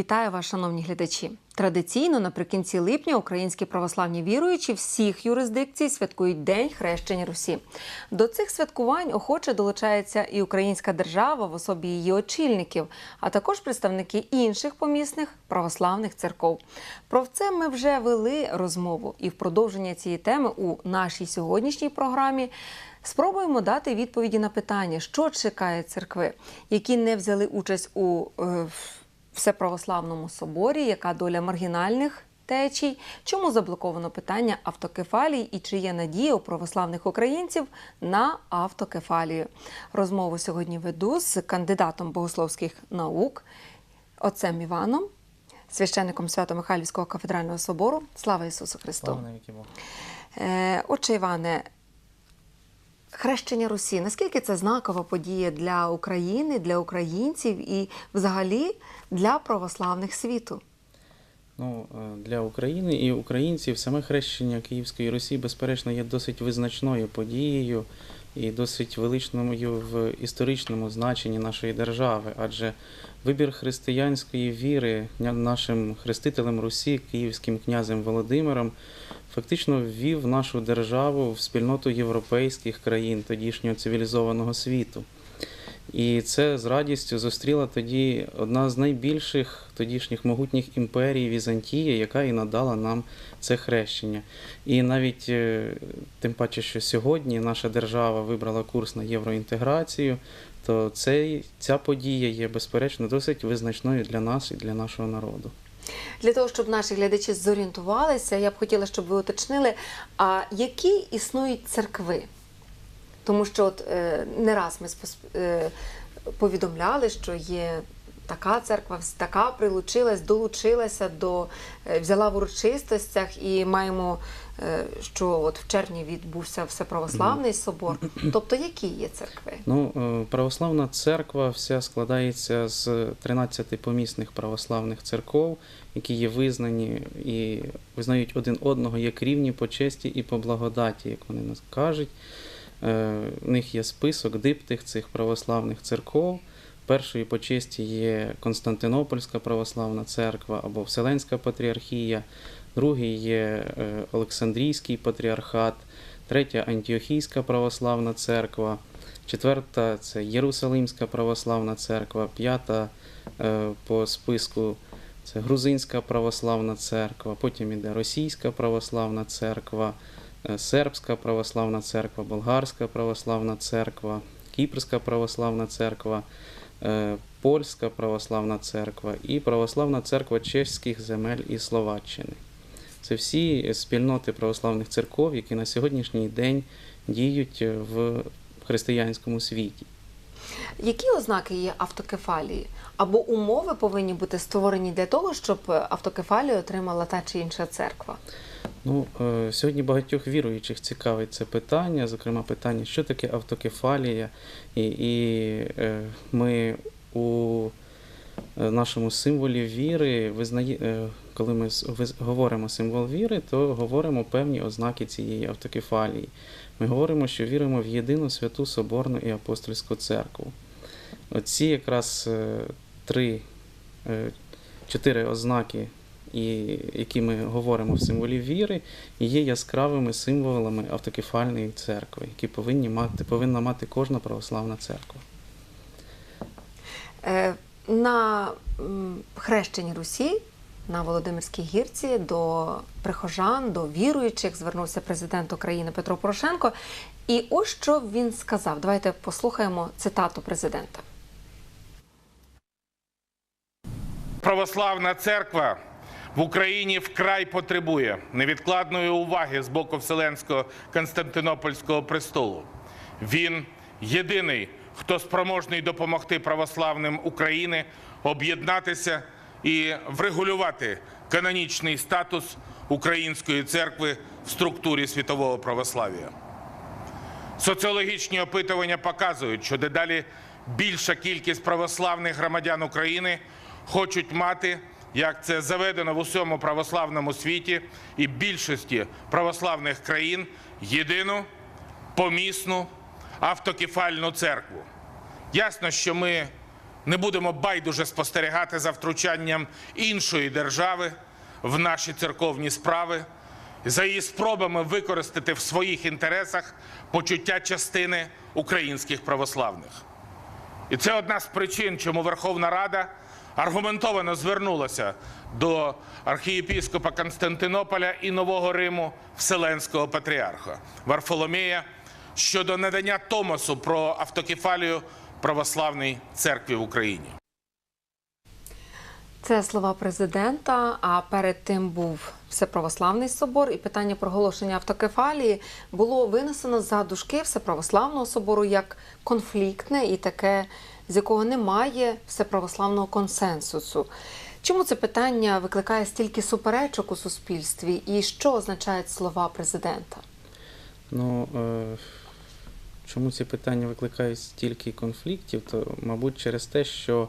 Вітаю вас, шановні глядачі. Традиційно наприкінці липня українські православні віруючі всіх юрисдикцій святкують День хрещення Русі. До цих святкувань охоче долучається і українська держава в особі її очільників, а також представники інших помісних православних церков. Про це ми вже вели розмову, і в продовження цієї теми у нашій сьогоднішній програмі. Спробуємо дати відповіді на питання, що чекає церкви, які не взяли участь у е, всеправославному соборі, яка доля маргінальних течій, чому заблоковано питання автокефалій і чи є надія у православних українців на автокефалію. Розмову сьогодні веду з кандидатом богословських наук, отцем Іваном, священником Свято-Михайлівського кафедрального собору. Слава Ісусу Христу! Слава навіки Богу. Е, Отче Іване, хрещення Русі, наскільки це знакова подія для України, для українців і взагалі для православних світу? Ну, е, для України і українців саме хрещення Київської Русі, безперечно, є досить визначною подією і досить величною в історичному значенні нашої держави, адже вибір християнської віри нашим хрестителем Русі, київським князем Володимиром, фактично ввів нашу державу в спільноту європейських країн тодішнього цивілізованого світу. І це з радістю зустріла тоді одна з найбільших тодішніх могутніх імперій Візантія, яка і надала нам це хрещення. І навіть е, тим паче, що сьогодні наша держава вибрала курс на євроінтеграцію, то цей, ця подія є безперечно досить визначною для нас і для нашого народу. Для того, щоб наші глядачі зорієнтувалися, я б хотіла, щоб ви уточнили, а які існують церкви? Тому що от, е, не раз ми е, повідомляли, що є така церква, така прилучилась, долучилася до е, взяла в урочистостях, і маємо, що от в червні відбувся всеправославний собор. Тобто, які є церкви? Ну, православна церква вся складається з 13 помісних православних церков, які є визнані і визнають один одного як рівні по честі і по благодаті, як вони нас кажуть. Е, В них є список диптих цих православних церков. Першою по честі є Константинопольська православна церква або Вселенська патріархія, другий є е, Олександрійський патріархат, третя Антіохійська православна церква, четверта це Єрусалимська православна церква, п'ята е, по списку це Грузинська православна церква, потім іде Російська православна церква, Сербська православна церква, Болгарська православна церква, Кіпрська православна церква, е, Польська православна церква і Православна церква чеських земель і Словаччини. Це всі спільноти православних церков, які на сьогоднішній день діють в християнському світі. Які ознаки є автокефалії? Або умови повинні бути створені для того, щоб автокефалію отримала та чи інша церква? Ну, е, сьогодні багатьох віруючих цікавить це питання, зокрема питання, що таке автокефалія. І, і е, ми у е, нашому символі віри визнає, коли ми говоримо символ віри, то говоримо певні ознаки цієї автокефалії. Ми говоримо, що віримо в єдину святу Соборну і апостольську церкву. Оці якраз три, чотири ознаки, і, які ми говоримо в символі віри, і є яскравими символами автокефальної церкви, які повинні мати, повинна мати кожна православна церква. Е, На хрещенні Русі на Володимирській гірці до прихожан, до віруючих звернувся президент України Петро Порошенко. І ось що він сказав. Давайте послухаємо цитату президента. Православна церква в Україні вкрай потребує невідкладної уваги з боку Вселенського Константинопольського престолу. Він єдиний, хто спроможний допомогти православним України об'єднатися і врегулювати канонічний статус української церкви в структурі світового православ'я. Соціологічні опитування показують, що дедалі більша кількість православних громадян України хочуть мати, як це заведено в усьому православному світі і більшості православних країн, єдину помісну автокефальну церкву. Ясно, що ми не будемо байдуже спостерігати за втручанням іншої держави в наші церковні справи, за її спробами використати в своїх інтересах почуття частини українських православних. І це одна з причин, чому Верховна Рада аргументовано звернулася до архієпіскопа Константинополя і Нового Риму Вселенського патріарха Варфоломея щодо надання Томосу про автокефалію православній церкві в Україні. Це слова президента. А перед тим був Всеправославний собор, і питання проголошення автокефалії було винесено за дужки Всеправославного собору як конфліктне і таке, з якого немає всеправославного консенсусу. Чому це питання викликає стільки суперечок у суспільстві, і що означають слова президента? Ну, е, чому ці питання викликають стільки конфліктів, то, мабуть, через те, що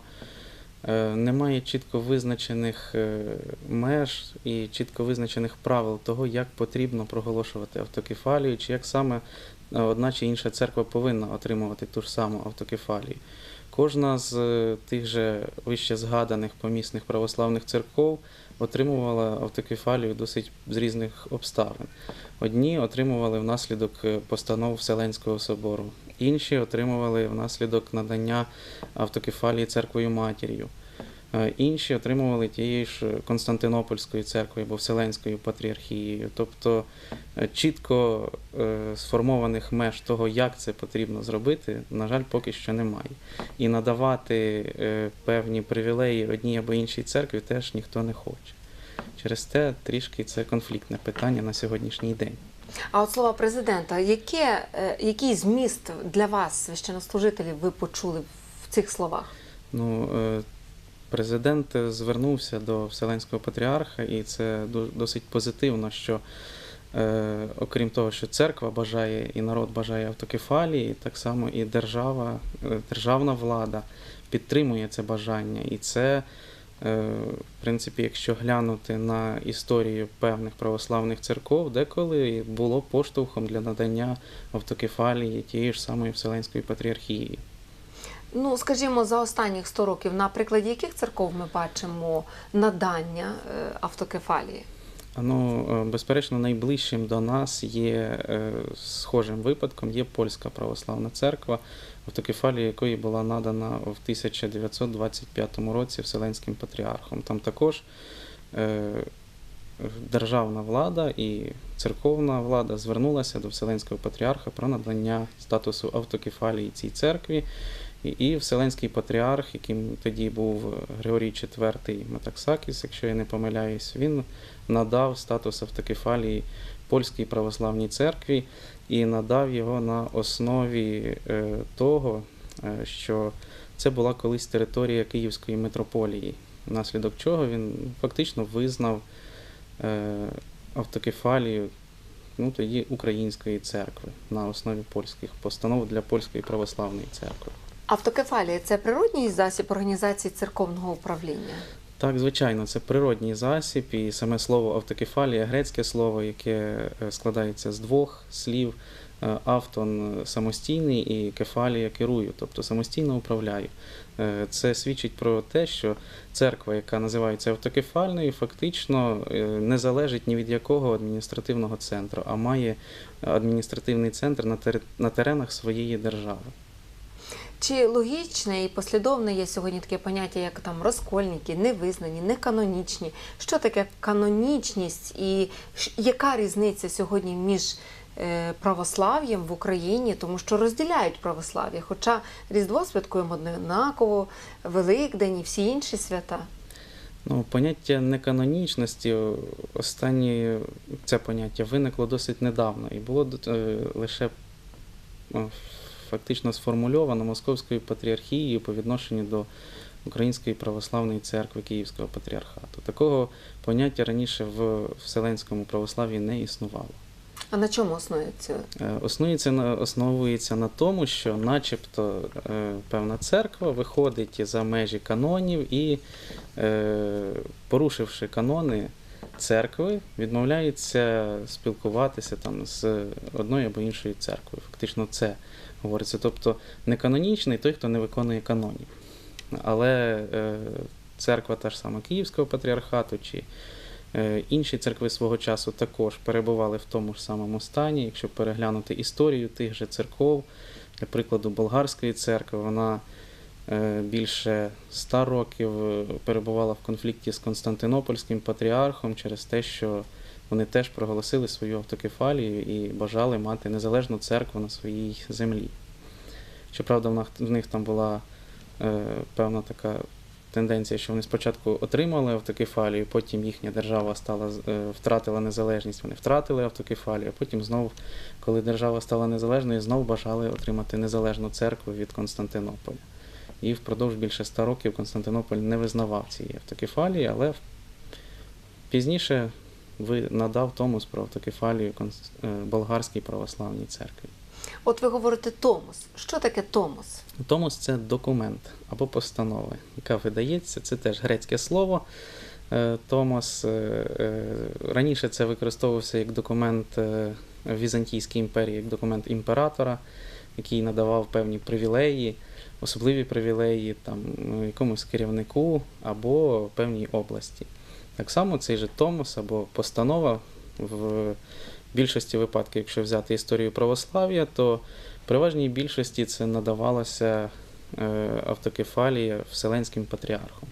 е, немає чітко визначених е, меж і чітко визначених правил того, як потрібно проголошувати автокефалію, чи як саме е, одна чи інша церква повинна отримувати ту ж саму автокефалію. Кожна з е, тих же вище згаданих помісних православних церков отримувала автокефалію досить з різних обставин. Одні отримували внаслідок е, постанов Вселенського собору, інші отримували внаслідок надання автокефалії церквою матір'ю. Е, Інші отримували тієї ж Константинопольської церкви або Вселенською патріархією. Тобто е, чітко е, сформованих меж того, як це потрібно зробити, на жаль, поки що немає. І надавати е, певні привілеї одній або іншій церкві теж ніхто не хоче. Через те трішки це конфліктне питання на сьогоднішній день. А от слова президента, яке, е, який зміст для вас, священнослужителів, ви почули в цих словах? Ну, е, президент звернувся до Вселенського патріарха, і це досить позитивно, що е, окрім того, що церква бажає і народ бажає автокефалії, так само і держава, е, державна влада підтримує це бажання. І це, е, в принципі, якщо глянути на історію певних православних церков, деколи було поштовхом для надання автокефалії тієї ж самої Вселенської патріархії. Ну, скажімо, за останніх 100 років, на прикладі яких церков ми бачимо надання е, автокефалії? Ну, е, безперечно, найближчим до нас є е, схожим випадком є польська православна церква, автокефалія якої була надана в 1925 році Вселенським патріархом. Там також державна влада і церковна влада звернулася до Вселенського патріарха про надання статусу автокефалії цій церкві. І, Вселенський патріарх, яким тоді був Григорій IV Метаксакіс, якщо я не помиляюсь, він надав статус автокефалії польській православній церкві і надав його на основі е, того, е, що це була колись територія Київської митрополії, внаслідок чого він фактично визнав е, автокефалію ну, тоді української церкви на основі польських постанов для польської православної церкви. Автокефалія це природній засіб організації церковного управління. Так, звичайно, це природній засіб, і саме слово автокефалія, грецьке слово, яке е, складається з двох слів. Е, Автон самостійний і кефалія керую, тобто самостійно управляю. Е, Це свідчить про те, що церква, яка називається автокефальною, фактично не залежить ні від якого адміністративного центру, а має адміністративний центр на теренах своєї держави. Чи логічне і послідовне є сьогодні таке поняття, як там розкольники, невизнані, неканонічні? Що таке канонічність і яка різниця сьогодні між е, православ'ям в Україні, тому що розділяють православ'я, хоча Різдво святкуємо однаково, Великдень і всі інші свята. Ну, поняття неканонічності останнє це поняття виникло досить недавно і було е, лише е, фактично сформульовано Московською патріархією по відношенню до Української православної церкви Київського патріархату. Такого поняття раніше в Вселенському православ'ї не існувало. А на чому основується? Е, Основується на основується на тому, що, начебто, е, певна церква виходить за межі канонів і, е, порушивши канони церкви, відмовляється спілкуватися там з одною або іншою церквою. Фактично, це говориться. Тобто, неканонічний той, хто не виконує канонів. але е, церква та ж сама Київського патріархату чи е, інші церкви свого часу також перебували в тому ж самому стані. Якщо переглянути історію тих же церков, для прикладу, болгарської церкви, вона е, більше ста років е, перебувала в конфлікті з Константинопольським патріархом через те, що вони теж проголосили свою автокефалію і бажали мати незалежну церкву на своїй землі. Щоправда, в них- там була е, певна така тенденція, що вони спочатку отримали автокефалію, потім їхня держава стала, е, втратила незалежність, вони втратили автокефалію, а потім знову, коли держава стала незалежною, знову бажали отримати незалежну церкву від Константинополя. І впродовж більше ста років Константинополь не визнавав цієї автокефалії, але пізніше надав Томос про автокефалію е, болгарській православній церкві. От ви говорите томос. Що таке томос? Томос це документ або постанова, яка видається, це теж грецьке слово. Е, Томос е, раніше це використовувався як документ в Візантійській імперії, як документ імператора, який надавав певні привілеї, особливі привілеї там, якомусь керівнику або певній області. Так само цей же Томос або постанова в більшості випадків, якщо взяти історію православ'я, то в переважній більшості це надавалося е, автокефалія Вселенським патріархом.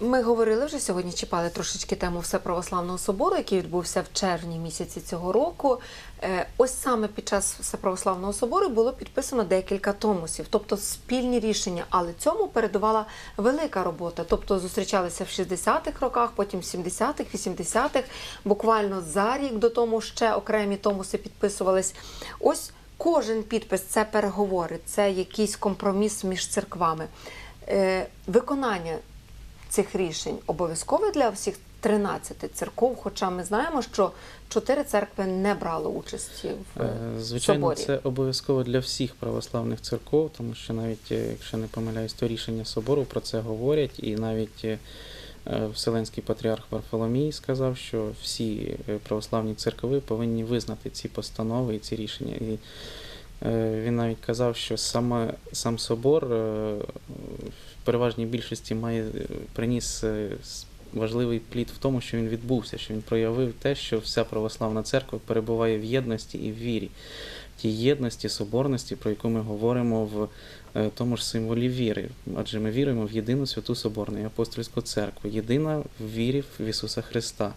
Ми говорили вже сьогодні, чіпали трошечки тему Всеправославного собору, який відбувся в червні місяці цього року. Е, Ось саме під час Всеправославного собору було підписано декілька томосів, тобто спільні рішення, але цьому передувала велика робота. Тобто зустрічалися в 60-х роках, потім в 70-х, 80-х, буквально за рік до тому ще окремі томоси підписувались. Ось кожен підпис це переговори, це якийсь компроміс між церквами. Е, Виконання цих рішень обов'язкове для всіх 13 церков, хоча ми знаємо, що чотири церкви не брали участі в Е, Звичайно, соборі. це обов'язково для всіх православних церков, тому що навіть, е, якщо не помиляюсь, то рішення собору про це говорять, і навіть е, Вселенський патріарх Варфоломій сказав, що всі православні церкви повинні визнати ці постанови і ці рішення. І він навіть казав, що саме сам собор в переважній більшості має е, приніс е, важливий плід в тому, що він відбувся, що він проявив те, що вся православна церква перебуває в єдності і в вірі, тій єдності, соборності, про яку ми говоримо в е, тому ж символі віри. Адже ми віруємо в єдину святу Соборну і апостольську церкву, єдина в вірі в Ісуса Христа.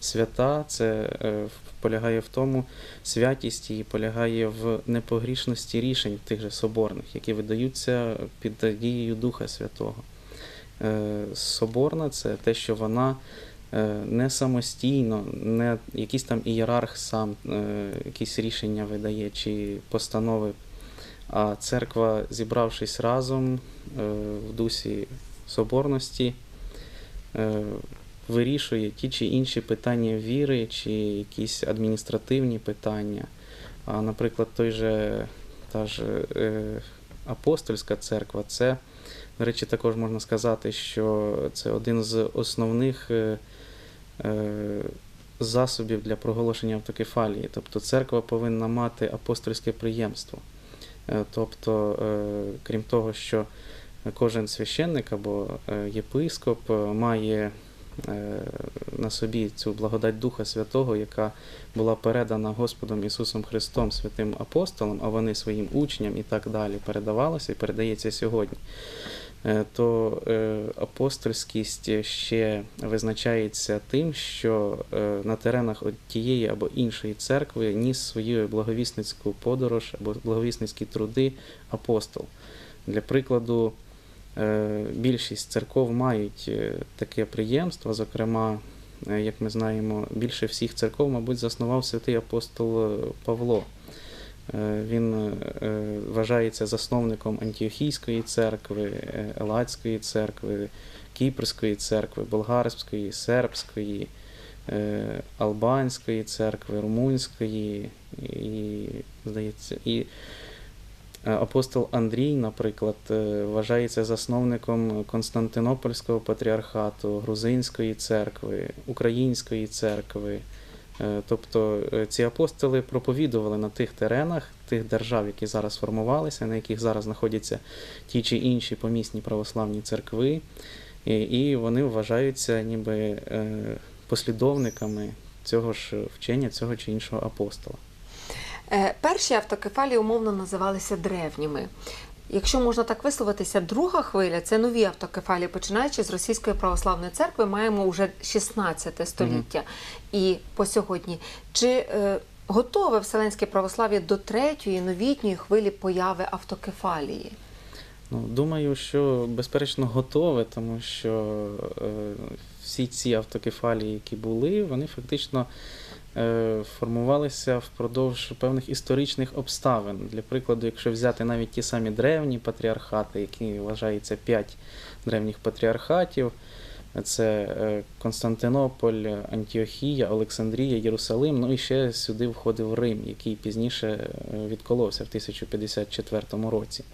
Свята це е, полягає в тому, святість її полягає в непогрішності рішень тих же соборних, які видаються під дією Духа Святого. Е, Соборна це те, що вона е, не самостійно, не якийсь там ієрарх сам якісь рішення видає чи постанови, а церква, зібравшись разом в дусі соборності, вирішує ті чи інші питання віри, чи якісь адміністративні питання. А, наприклад, той же та ж е, апостольська церква, це, до речі, також можна сказати, що це один з основних е, е, засобів для проголошення автокефалії. Тобто церква повинна мати апостольське приємство. Тобто, крім того, що кожен священник або єпископ має на собі цю благодать Духа Святого, яка була передана Господом Ісусом Христом, святим апостолам, а вони своїм учням і так далі передавалася і передається сьогодні. Е, То е, апостольськість ще визначається тим, що е, на теренах тієї або іншої церкви ніс свою благовісницьку подорож або благовісницькі труди апостол. Для прикладу, е, більшість церков мають е, таке приємство, зокрема, е, як ми знаємо, більше всіх церков, мабуть, заснував святий апостол е, Павло. Е, Він е, вважається засновником Антіохійської церкви, е, Елацької церкви, Кіпрської церкви, болгарської, сербської, е, албанської церкви, румунської і, здається, і е, апостол Андрій, наприклад, е, вважається засновником Константинопольського патріархату, Грузинської церкви, Української церкви, Е, Тобто е, ці апостоли проповідували на тих теренах, тих держав, які зараз сформувалися, на яких зараз знаходяться ті чи інші помісні православні церкви, і, вони вважаються ніби е, послідовниками цього ж вчення, цього чи іншого апостола. Е, Перші автокефалії умовно називалися древніми. Якщо можна так висловитися, друга хвиля це нові автокефалії, починаючи з Російської православної церкви, маємо вже 16 століття і по сьогодні. Чи е, готове Вселенське православ'я до третьої новітньої хвилі появи автокефалії? Ну, думаю, що безперечно готове, тому що е, всі ці автокефалії, які були, вони фактично формувалися впродовж певних історичних обставин. Для прикладу, якщо взяти навіть ті самі древні патріархати, які вважаються п'ять древніх патріархатів. Це е, Константинополь, Антіохія, Олександрія, Єрусалим. Ну і ще сюди входив Рим, який пізніше е, відколовся в 1054 році.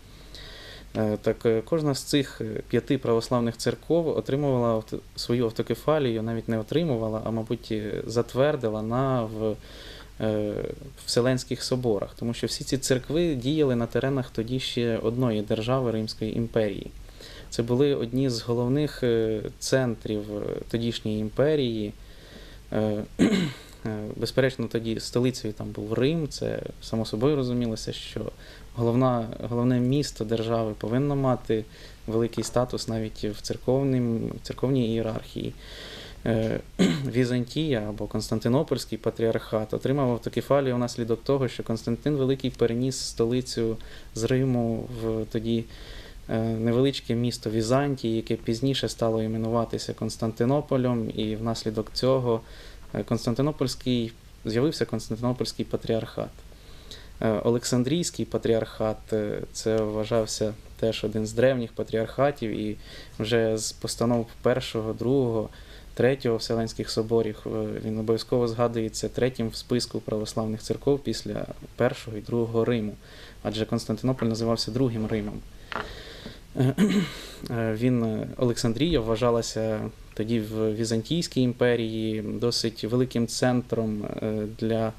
Е, Так е, кожна з цих е, п'яти православних церков отримувала свою автокефалію, навіть не отримувала, а мабуть затвердила на в, Вселенських соборах, тому що всі ці церкви діяли на теренах тоді ще одної держави Римської імперії. Це були одні з головних центрів тодішньої імперії. Безперечно, тоді столицею там був Рим. Це само собою розумілося, що головна, головне місто держави повинно мати великий статус навіть в церковнім, в церковній ієрархії. Е, Візантія або Константинопольський патріархат отримав автокефалію внаслідок того, що Константин Великий переніс столицю з Риму в тоді е, невеличке місто Візантії, яке пізніше стало іменуватися Константинополем, і внаслідок цього е, Константинопольський з'явився Константинопольський патріархат. Е, Олександрійський патріархат е, це вважався теж один з древніх патріархатів, і вже з постанов першого, другого, третього Вселенських соборів е, він обов'язково згадується третім в списку православних церков після першого і другого Риму, адже Константинополь називався Другим Римом. Він Олександрія вважалася тоді в Візантійській імперії досить великим центром для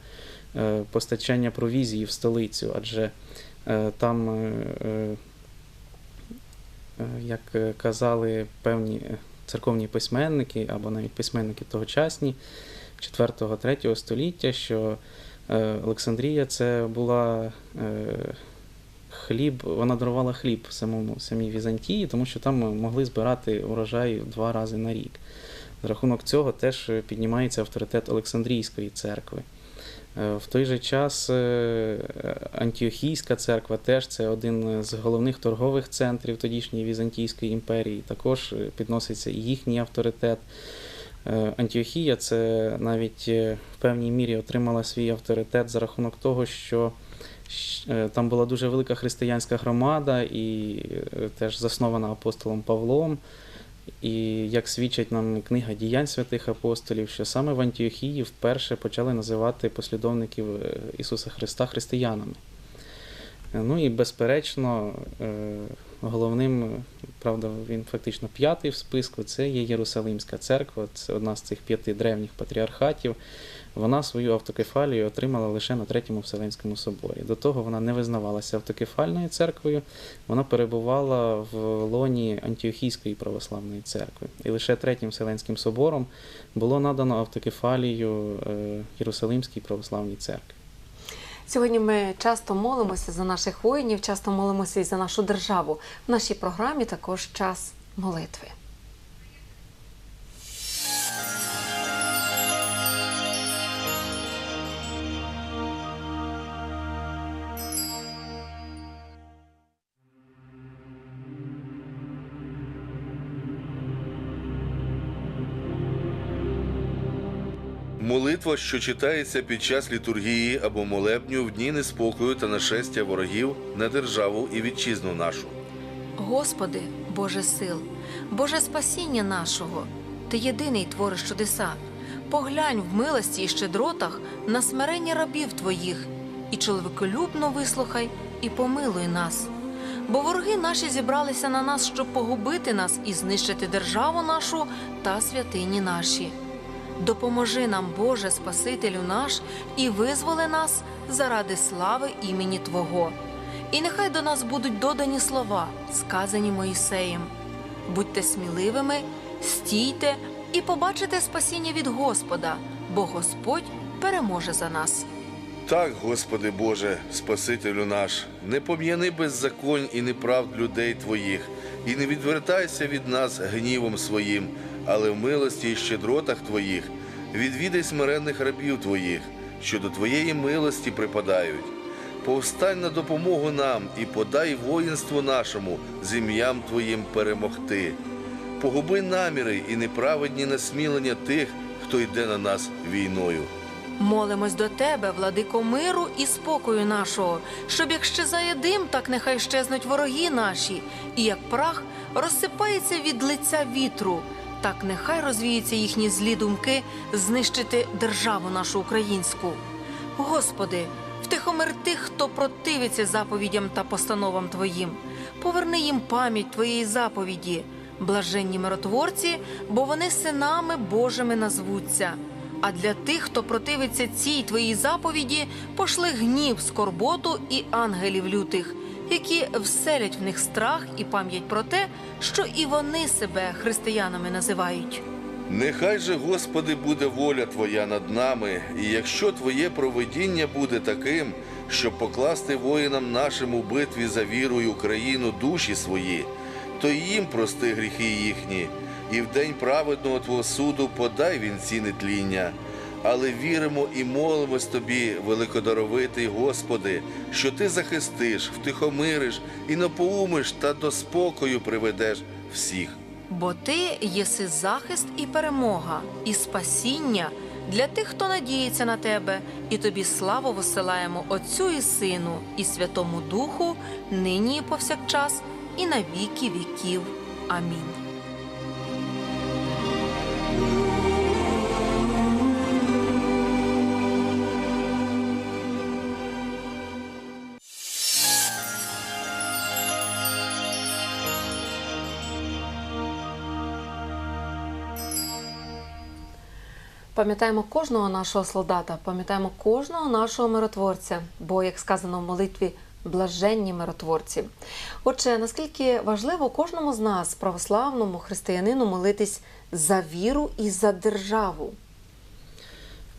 постачання провізії в столицю, адже е, там, е, е, е, як е, казали певні е, церковні письменники або навіть письменники тогочасні 4-3 століття, що е, Олександрія це була е, хліб, вона дарувала хліб самому самій Візантії, тому що там могли збирати урожай два рази на рік. За рахунок цього теж піднімається авторитет Олександрійської церкви. Е, В той же час е, Антіохійська церква теж це один з головних торгових центрів тодішньої Візантійської імперії. Також е, підноситься і їхній авторитет. Антіохія це навіть в певній мірі отримала свій авторитет за рахунок того, що там була дуже велика християнська громада, і теж заснована апостолом Павлом. І як свідчить нам книга діянь святих апостолів, що саме в Антіохії вперше почали називати послідовників е, Ісуса Христа християнами. Ну і безперечно, е, головним, правда, він фактично п'ятий в списку, це є Єрусалимська церква, це одна з цих п'яти древніх патріархатів. Вона свою автокефалію отримала лише на третьому Вселенському соборі. До того вона не визнавалася автокефальною церквою, вона перебувала в лоні Антіохійської православної церкви. І лише третім Вселенським собором було надано автокефалію е, Єрусалимській православній церкві. Сьогодні ми часто молимося за наших воїнів, часто молимося і за нашу державу. В нашій програмі також час молитви. Молитва, що читається під час літургії або молебню в дні неспокою та нашестя ворогів на державу і вітчизну нашу. Господи, Боже сил, Боже спасіння нашого, Ти єдиний твориш чудеса. Поглянь в милості і щедротах на смирення рабів Твоїх, і чоловіколюбно вислухай і помилуй нас. Бо вороги наші зібралися на нас, щоб погубити нас і знищити державу нашу та святині наші. Допоможи нам, Боже, Спасителю наш, і визволи нас заради слави імені Твого. І нехай до нас будуть додані слова, сказані Моїсеєм. Будьте сміливими, стійте і побачите спасіння від Господа, бо Господь переможе за нас. Так, Господи Боже, Спасителю наш, не пом'яни беззаконь і неправд людей Твоїх, і не відвертайся від нас гнівом своїм, але в милості і щедротах Твоїх відвідай смиренних рабів Твоїх, що до Твоєї милості припадають. Повстань на допомогу нам і подай воїнству нашому з ім'ям Твоїм перемогти. Погуби наміри і неправедні насмілення тих, хто йде на нас війною. Молимось до тебе, владико миру і спокою нашого, щоб як щезає дим, так нехай щезнуть вороги наші, і як прах розсипається від лиця вітру, так нехай розвіються їхні злі думки знищити державу нашу українську. Господи, втихомир тих, хто противиться заповідям та постановам Твоїм. Поверни їм пам'ять Твоєї заповіді, блаженні миротворці, бо вони синами Божими назвуться. А для тих, хто противиться цій твоїй заповіді, пошли гнів, скорботу і ангелів лютих, які вселять в них страх і пам'ять про те, що і вони себе християнами називають. Нехай же, Господи, буде воля Твоя над нами, і якщо Твоє провидіння буде таким, щоб покласти воїнам нашим у битві за віру і Україну душі свої, то їм прости гріхи їхні, і в день праведного Твого суду подай вінці нетління. Але віримо і молимось Тобі, великодаровитий Господи, що Ти захистиш, втихомириш і напоумиш та до спокою приведеш всіх. Бо ти єси захист і перемога, і спасіння для тих, хто надіється на тебе, і тобі славу висилаємо Отцю і Сину, і Святому Духу, нині і повсякчас, і на віки віків. Амінь. Пам'ятаємо кожного нашого солдата, пам'ятаємо кожного нашого миротворця, бо, як сказано в молитві, блаженні миротворці. Отже, наскільки важливо кожному з нас, православному християнину, молитись за віру і за державу.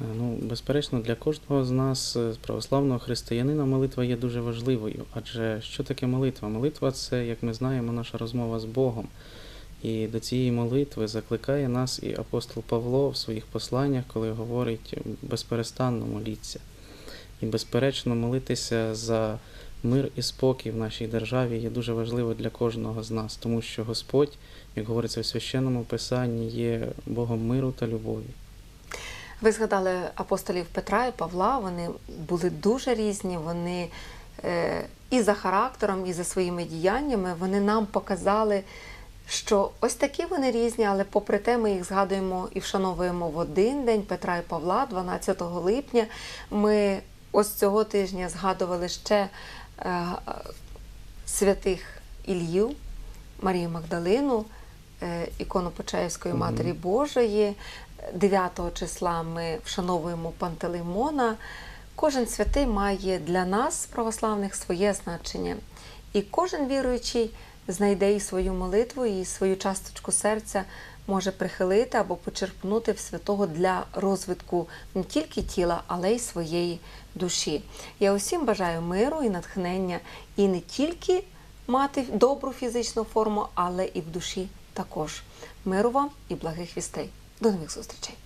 Е, Ну, безперечно, для кожного з нас, е, православного християнина, молитва є дуже важливою. Адже що таке молитва? Молитва це, як ми знаємо, наша розмова з Богом. І до цієї молитви закликає нас і апостол Павло в своїх посланнях, коли говорить безперестанно моліться. І, безперечно, молитися за мир і спокій в нашій державі є дуже важливо для кожного з нас, тому що Господь, як говориться в священному писанні, є Богом миру та любові. Ви згадали апостолів Петра і Павла. Вони були дуже різні. Вони е, і за характером, і за своїми діяннями вони нам показали, що ось такі вони різні, але попри те, ми їх згадуємо і вшановуємо в один день Петра і Павла, 12 липня. Ми ось цього тижня згадували ще е, святих Ілью, Марію Магдалину, е, ікону Почаївської. Матері Божої. 9 числа ми вшановуємо Пантелеймона. Кожен святий має для нас, православних, своє значення. І кожен віруючий знайде і свою молитву, і свою часточку серця може прихилити або почерпнути в святого для розвитку не тільки тіла, але й своєї душі. Я усім бажаю миру і натхнення, і не тільки мати добру фізичну форму, але і в душі також. Миру вам і благих вістей. До нових зустрічей!